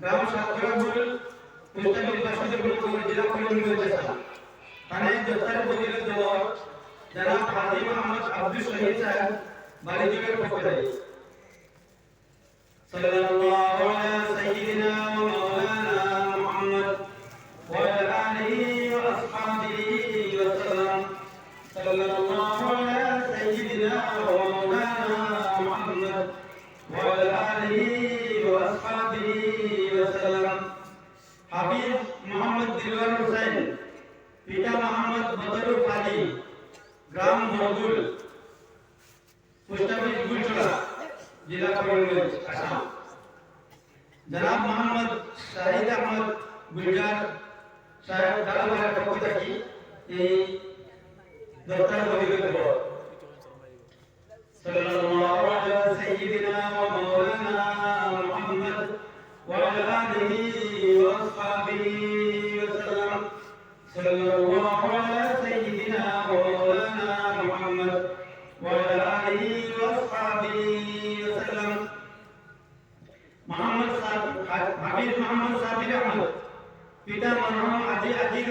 গ্রাম সাহেব বাড়িজোড়ের পক্ষ থেকে সাল্লাল্লাহু আলা ওয়া সাল্লাম সাল্লাল্লাহু আলা সাইয়্যিদিনা ওয়া মাওলানা মুহাম্মদ ওয়া আলা আলিহি ওয়া আসহাবিহি ওয়া সাল্লাম হাফিজ মোহাম্মদ দিলওয়ার হোসেন পিতা মোহাম্মদ বদরুল আলী গ্রাম মরগুল পোস্টাফিস গুলচড়া জেলা করিমগঞ্জ আসাম জনাব মোহাম্মদ শাহিদ আহমদ গুলজার সাহেব দালাবারের পক্ষ থেকে এই দফতর বহির্গত করব সাল্লাল্লাহু আলা সাইয়্যিদিনা ওয়া মাওলানা মুহাম্মদ ওয়া আলা আলিহি ওয়া আসহাবিহি ওয়া সাল্লাম সাল্লাল্লাহু আলা সাইয়্যিদিনা ওয়া মাওলানা মুহাম্মদ ওয়া ওয়া আসহাবিহি ওয়া সাল্লাম মোহাম্মদ হাফিজ মোহাম্মদ সাবির আহমদ পিতা মরহুম আজি আজির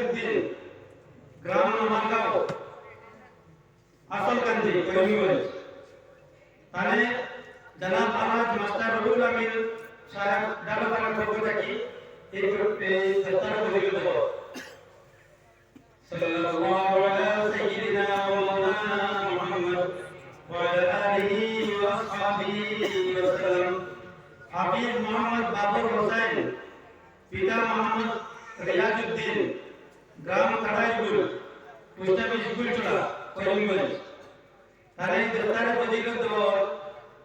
জনাব আলাজ মাস্টার রুহুল আমিন সাহেব ডালাপাড়ার পক্ষ থেকে এই হাফিজ মোহাম্মদ বাবর হোসেন পিতা মোহাম্মদ রিয়াজউদ্দিন গ্রাম কাটাইপুর পোস্ট অফিস গুলচড়া করিমগঞ্জ তার দস্তারে ফজিলত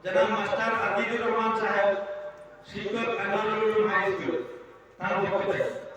জনাব মাস্টার আজিজুর রহমান সাহেব শিক্ষক আনোয়ারুল হাই স্কুল, তার পক্ষ থেকে।